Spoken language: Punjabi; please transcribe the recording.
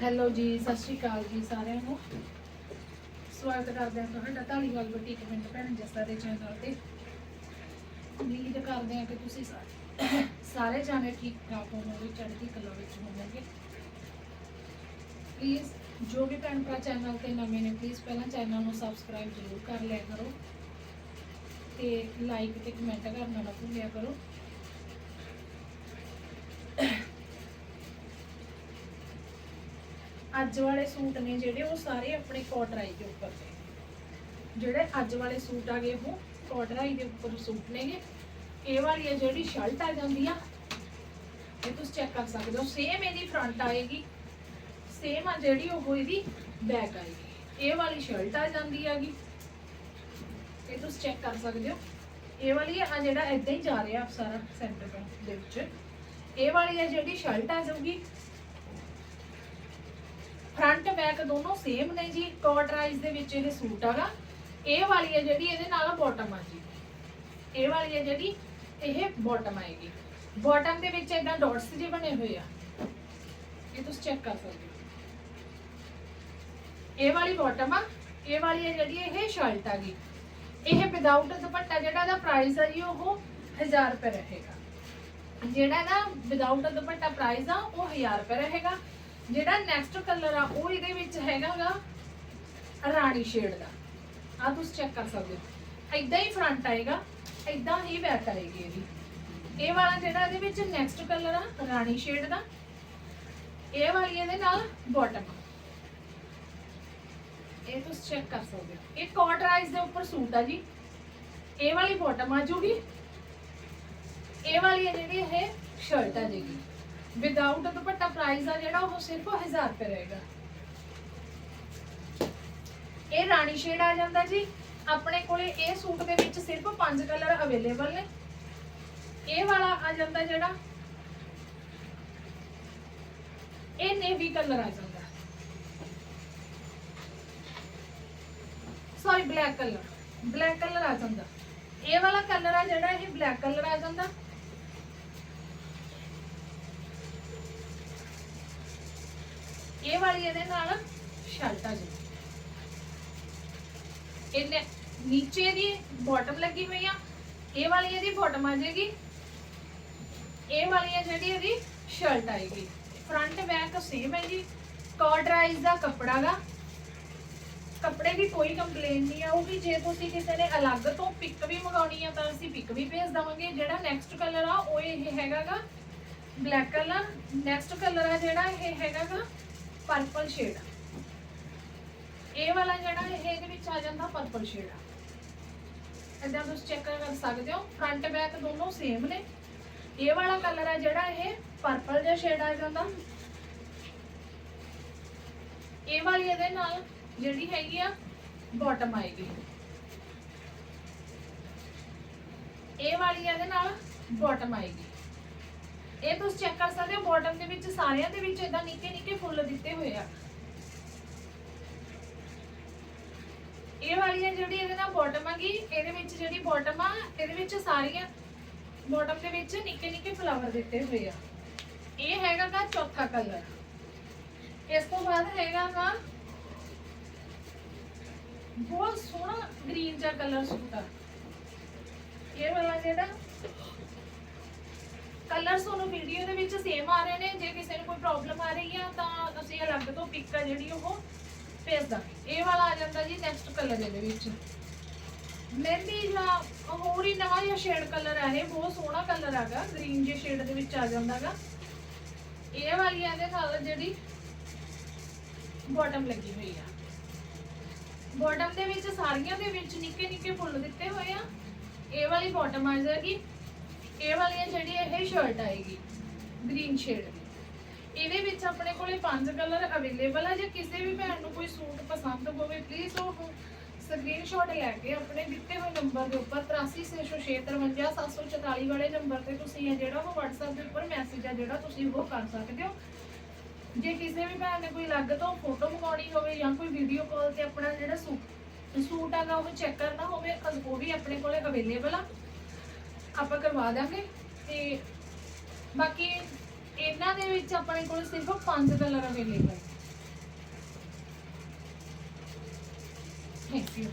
ਹੈਲੋ ਜੀ, ਸਤਿ ਸ਼੍ਰੀ ਅਕਾਲ ਜੀ ਸਾਰਿਆਂ ਨੂੰ। ਸਵਾਗਤ ਕਰਦੇ ਹਾਂ ਤੁਹਾਡਾ ਢਾਲੀਵਾਲ ਬੁਟੀਕ ਮਿੰਟ ਭੈਣ ਜੱਸਾ ਦੇ ਚੈਨਲ ਤੇ। ਉਮੀਦ ਕਰਦੇ ਹਾਂ ਕਿ ਤੁਸੀਂ ਸਾਰੇ ਸਾਰੇ ਜਾਣੇ ਠੀਕ ਠਾਕ ਹੋਵੋਗੇ, ਚੜ੍ਹਦੀ ਕਲਾ ਵਿੱਚ ਹੋਵੋਗੇ। ਪਲੀਜ਼ ਜੋ ਵੀ ਭੈਣ ਭਰਾ ਚੈਨਲ ਤੇ ਨਵੇਂ ਨੇ ਪਲੀਜ਼ ਪਹਿਲਾਂ ਚੈਨਲ ਨੂੰ ਸਬਸਕ੍ਰਾਈਬ ਜ਼ਰੂਰ ਕਰ ਲਿਆ ਕਰੋ। ਤੇ ਲਾਈਕ ਤੇ ਕਮੈਂਟ ਕਰਨਾ ਨਾ ਭੁੱਲਿਆ ਕਰੋ। ਅੱਜ ਵਾਲੇ ਸੂਟ ਨੇ ਜਿਹੜੇ, ਉਹ ਸਾਰੇ ਆਪਣੇ ਕੋਟਰਾਈ ਦੇ ਉੱਪਰ ਨੇ। ਜਿਹੜੇ ਅੱਜ ਵਾਲੇ ਸੂਟ ਆ ਗਏ, ਉਹ ਕੋਟਰਾਈ ਦੇ ਉੱਪਰ ਸੂਟ ਨੇਗੇ। ਇਹ ਵਾਲੀ ਹੈ ਜਿਹੜੀ ਸ਼ਰਟ ਆ ਜਾਂਦੀ ਆ ਇਹ ਤੁਸੀਂ ਚੈੱਕ ਕਰ ਸਕਦੇ ਹੋ ਸੇਮ ਇਹਦੀ ਫਰੰਟ ਆਏਗੀ ਸੇਮ ਆ ਜਿਹੜੀ ਉਹ ਇਹਦੀ ਬੈਕ ਆਏਗੀ। ਇਹ ਵਾਲੀ ਸ਼ਰਟ ਆ ਜਾਂਦੀ ਹੈਗੀ। ਇਹ ਤੁਸੀਂ ਚੈੱਕ ਕਰ ਸਕਦੇ ਹੋ। ਇਹ ਵਾਲੀ ਆ ਜਿਹੜਾ ਇਦਾਂ ਹੀ ਜਾ ਰਿਹਾ ਸਾਰਾ ਸੈਂਟਰ ਦੇ ਵਿੱਚ। ਇਹ ਵਾਲੀ ਆ ਜਿਹੜੀ ਸ਼ਰਟ ਆ ਜਾਊਗੀ ਫਰੰਟ ਬੈਕ ਦੋਨੋਂ ਸੇਮ ਨੇ ਜੀ ਕੋਟਰਾਈਜ਼ ਦੇ ਵਿੱਚ ਇਹ ਸੂਟ ਹੈਗਾ। ਇਹ ਵਾਲੀ ਹੈ ਜਿਹੜੀ, ਇਹਦੇ ਨਾਲ ਬਾਟਮ ਆ ਜੀ। ਇਹ ਵਾਲੀ ਹੈ ਜਿਹੜੀ, ਇਹ ਬਾਟਮ ਆਏਗੀ। ਬਾਟਮ ਦੇ ਵਿੱਚ ਇਦਾਂ ਡਾਟਸ ਜਿਹੇ ਬਣੇ ਹੋਏ ਆ। ਇਹ ਤੁਸੀਂ ਚੈੱਕ ਕਰ ਸਕਦੇ ਹੋ। ਇਹ ਵਾਲੀ ਬਾਟਮ ਆ, ਇਹ ਵਾਲੀ ਹੈ ਜਿਹੜੀ, ਇਹ ਸ਼ਰਟ ਆ ਗਈ ਇਹ ਵਿਦਆਊਟ ਦੁਪੱਟਾ ਜਿਹੜਾ ਦਾ ਪ੍ਰਾਈਸ ਹੈ ਜੀ, ਉਹ 1000 ਰੁਪਏ ਰਹੇਗਾ। ਜਿਹੜਾ ਨਾ ਵਿਦਆਊਟ ਦੁਪੱਟਾ ਪ੍ਰਾਈਸ ਆ, ਉਹ 1000 ਰੁਪਏ ਰਹੇਗਾ। ਜਿਹੜਾ ਨੈਕਸਟ ਕਲਰ ਆ, ਉਹ ਇਹਦੇ ਵਿੱਚ ਹੈਗਾਗਾ ਰਾਣੀ ਸ਼ੇਡ ਦਾ। ਆ ਤੁਸੀਂ ਚੈੱਕ ਕਰ ਸਕਦੇ ਹੋ। ਇਦਾਂ ਹੀ ਫਰੰਟ ਆਏਗਾ ਇਦਾਂ ਹੀ ਬੈਕ ਆਏਗੀ ਇਹਦੀ। ਇਹ ਵਾਲਾ ਜਿਹੜਾ ਇਹਦੇ ਵਿੱਚ ਨੈਕਸਟ ਕਲਰ ਆ, ਰਾਣੀ ਸ਼ੇਡ ਦਾ, ਇਹ ਵਾਲੀ ਇਹਦੇ ਨਾਲ ਬਾਟਮ ਇਹ ਤੁਸੀਂ ਚੈੱਕ ਕਰ ਸਕਦੇ ਹੋ। ਇਹ ਕਾਟਰਾਈਜ਼ ਦੇ ਉੱਪਰ ਸੂਟ ਆ ਜੀ। ਇਹ ਵਾਲੀ ਬਾਟਮ ਆ ਜੂਗੀ। ਇਹ ਵਾਲੀ ਹੈ ਜਿਹੜੀ ਇਹ ਸ਼ਰਟ ਆ ਜੇਗੀ। ਵਿਦਆਊਟ ਦੁਪੱਟਾ ਪ੍ਰਾਈਸ ਆ ਜਿਹੜਾ ਉਹ ਸਿਰਫ 1000 ਰੁਪਏ ਰਹੇਗਾ। ਇਹ ਰਾਣੀ ਸ਼ੇਡ ਆ ਜਾਂਦਾ ਜੀ। ਆਪਣੇ ਕੋਲੇ ਇਹ ਸੂਟ ਦੇ ਵਿੱਚ ਸਿਰਫ 5 ਕਲਰ ਅਵੇਲੇਬਲ ਨੇ। ਇਹ ਵਾਲਾ ਆ ਜਾਂਦਾ ਜਿਹੜਾ, ਇਹ ਨੇਵੀ ਕਲਰ ਆ ਜਾਂਦਾ। Sorry black colour black colour ਆ ਜਾਂਦਾ। ਇਹ ਵਾਲਾ ਕਲਰ ਆ ਜਿਹੜਾ, ਇਹ ਬਲੈਕ ਕਲਰ ਆ ਜਾਂਦਾ। ਇਹ ਵਾਲੀ ਇਹਦੇ ਨਾਲ ਸ਼ਰਟ ਆ ਜੀ। ਇਹਨੇ ਨੀਚੇ ਦੀ ਬਾਟਮ ਲੱਗੀ ਹੋਈ ਆ, ਇਹ ਵਾਲੀ ਇਹਦੀ ਬਾਟਮ ਆ ਜਾਏਗੀ। ਇਹ ਵਾਲੀ ਹੈ ਜਿਹੜੀ ਇਹਦੀ ਸ਼ਰਟ ਆਏਗੀ। ਫਰੰਟ ਬੈਕ ਸੇਮ ਹੈ ਜੀ। ਕਾਟਰਾਈਜ਼ ਦਾ ਕੱਪੜਾ ਗਾ। ਕੱਪੜੇ ਦੀ ਕੋਈ ਕੰਪਲੇਨ ਨਹੀਂ ਆਊਗੀ ਜੇ ਤੁਸੀਂ ਕਿਸੇ ਨੇ ਅਲੱਗ ਤੋਂ ਪਿਕ ਵੀ ਮੰਗਾਉਣੀ ਆ ਤਾਂ ਅਸੀਂ ਪਿਕ ਵੀ ਭੇਜ ਦਵਾਂਗੇ। ਜਿਹੜਾ ਨੈਕਸਟ ਕਲਰ ਆ, ਉਹ ਇਹ ਹੈਗਾਗਾ ਬਲੈਕ ਕਲਰ ਨੈਕਸਟ ਕਲਰ ਆ ਜਿਹੜਾ ਇਹ ਹੈਗਾਗਾ ਪਰਪਲ ਸ਼ੇਡ ਇਹ ਵਾਲਾ ਜਿਹੜਾ, ਇਹ ਇਹਦੇ ਵਿੱਚ ਆ ਜਾਂਦਾ ਪਰਪਲ ਸ਼ੇਡ ਆ। ਇਦਾਂ ਤੁਸੀਂ ਚੈੱਕ ਕਰ ਸਕਦੇ ਹੋ ਫਰੰਟ ਬੈਕ ਦੋਨੋਂ ਸੇਮ ਨੇ। ਇਹ ਵਾਲਾ ਕਲਰ ਆ ਜਿਹੜਾ, ਇਹ ਪਰਪਲ ਜਿਹਾ ਸ਼ੇਡ ਆ ਜਾਂਦਾ। ਇਹ ਵਾਲੀ ਇਹਦੇ ਨਾਲ ਜਿਹੜੀ ਹੈਗੀ ਆ ਬਾਟਮ ਆਏਗੀ। ਇਹ ਵਾਲੀ ਇਹਦੇ ਨਾਲ ਬਾਟਮ ਆਏਗੀ। ਇਹ ਤੁਸੀਂ ਚੈੱਕ ਕਰ ਸਕਦੇ ਹੋ ਬਾਟਮ ਦੇ ਵਿੱਚ ਸਾਰਿਆਂ ਦੇ ਵਿੱਚ ਇਦਾਂ ਨਿੱਕੇ ਨਿੱਕੇ ਫੁੱਲ ਦਿੱਤੇ ਹੋਏ ਆ। ਇਹ ਵਾਲੀ ਹੈ ਜਿਹੜੀ ਇਹਦੇ ਨਾਲ ਬਾਟਮ ਆਗੀ ਇਹਦੇ ਵਿੱਚ ਜਿਹੜੀ ਬਾਟਮ ਆ, ਇਹਦੇ ਵਿੱਚ ਸਾਰੀਆਂ ਬਾਟਮ ਦੇ ਵਿੱਚ ਨਿੱਕੇ ਨਿੱਕੇ ਫਲਾਵਰ ਦਿੱਤੇ ਹੋਏ ਆ। ਇਹ ਹੈਗਾ ਦਾ ਚੌਥਾ ਕਲਰ ਇਸ ਤੋਂ ਬਾਅਦ ਹੈਗਾ ਗਾ ਬਹੁਤ ਸੋਹਣਾ ਗ੍ਰੀਨ ਜਿਹਾ ਕਲਰ ਸੂਟ ਆ। ਇਹ ਵਾਲਾ ਜਿਹੜਾ ਕਲਰਸ ਤੁਹਾਨੂੰ ਵੀਡੀਓ ਦੇ ਵਿੱਚ ਸੇਮ ਆ ਰਹੇ ਨੇ। ਜੇ ਕਿਸੇ ਨੂੰ ਕੋਈ ਪ੍ਰੋਬਲਮ ਆ ਰਹੀ ਆ, ਤਾਂ ਅਸੀਂ ਅਲੱਗ ਤੋਂ ਪਿਕ ਆ ਜਿਹੜੀ ਉਹ ਭੇਜ ਦਾਂਗੇ। ਇਹ ਵਾਲਾ ਆ ਜਾਂਦਾ ਜੀ ਨੈਕਸਟ ਕਲਰ ਇਹਦੇ ਵਿੱਚ। ਮਹਿੰਦੀ ਜਾਂ ਹੋਰ ਹੀ ਨਵਾਂ ਜਿਹਾ ਸ਼ੇਡ ਕਲਰ ਆ ਇਹ, ਬਹੁਤ ਸੋਹਣਾ ਕਲਰ ਹੈਗਾ ਗ੍ਰੀਨ ਜੇ ਸ਼ੇਡ ਦੇ ਵਿੱਚ ਆ ਜਾਂਦਾਗਾ ਇਹ ਵਾਲੀ ਇਹਦੇ ਨਾਲ ਜਿਹੜੀ ਬਾਟਮ ਲੱਗੀ ਹੋਈ ਆ। ਬਾਟਮ ਦੇ ਵਿੱਚ ਸਾਰੀਆਂ ਦੇ ਵਿੱਚ ਨਿੱਕੇ ਨਿੱਕੇ ਫੁੱਲ ਦਿੱਤੇ ਹੋਏ ਆ। ਇਹ ਵਾਲੀ ਬਾਟਮ ਆ ਜਾਏਗੀ ਇਹ ਵਾਲੀ ਜਿਹੜੀ ਇਹ ਸ਼ਰਟ ਆਏਗੀ ਗ੍ਰੀਨ ਸ਼ੇਡ ਇਹਦੇ ਵਿੱਚ ਆਪਣੇ ਕੋਲੇ ਪੰਜ ਕਲਰ ਅਵੇਲੇਬਲ ਆ, ਜੇ ਕਿਸੇ ਵੀ ਭੈਣ ਨੂੰ ਕੋਈ ਸੂਟ ਪਸੰਦ ਹੋਵੇ ਪਲੀਜ਼ ਉਹ ਸਕਰੀਨਸ਼ਾਟ ਲੈ ਕੇ ਆਪਣੇ ਦਿੱਤੇ ਹੋਏ ਨੰਬਰ ਦੇ ਉੱਪਰ 8365535744 ਵਾਲੇ ਨੰਬਰ ਤੇ ਤੁਸੀਂ ਇਹ ਜਿਹੜਾ ਉਹ WhatsApp ਦੇ ਉੱਪਰ ਮੈਸੇਜ ਆ ਜਿਹੜਾ ਤੁਸੀਂ ਉਹ ਕਰ ਸਕਦੇ ਹੋ। ਜੇ ਕਿਸੇ ਵੀ ਭੈਣ ਨੇ ਕੋਈ ਅਲੱਗ ਤੋਂ ਫੋਟੋ ਮੰਗਾਉਣੀ ਹੋਵੇ ਜਾਂ ਕੋਈ ਵੀਡੀਓ ਕਾਲ ਤੇ ਆਪਣਾ ਜਿਹੜਾ ਸੂਟ ਸੂਟ ਆਗਾ ਉਹ ਚੈੱਕ ਕਰਨਾ ਹੋਵੇ, ਉਹ ਵੀ ਆਪਣੇ ਕੋਲੇ ਅਵੇਲੇਬਲ ਆ। ਆਪਾਂ ਕਰਵਾ ਦਾਂਗੇ ਤੇ ਬਾਕੀ ਇਹਨਾਂ ਦੇ ਵਿੱਚ ਆਪਣੇ ਕੋਲ ਸਿਰਫ 5 ਕਲਰ ਅਵੇਲੇਬਲ ਹੈ ਥੈਂਕ ਯੂ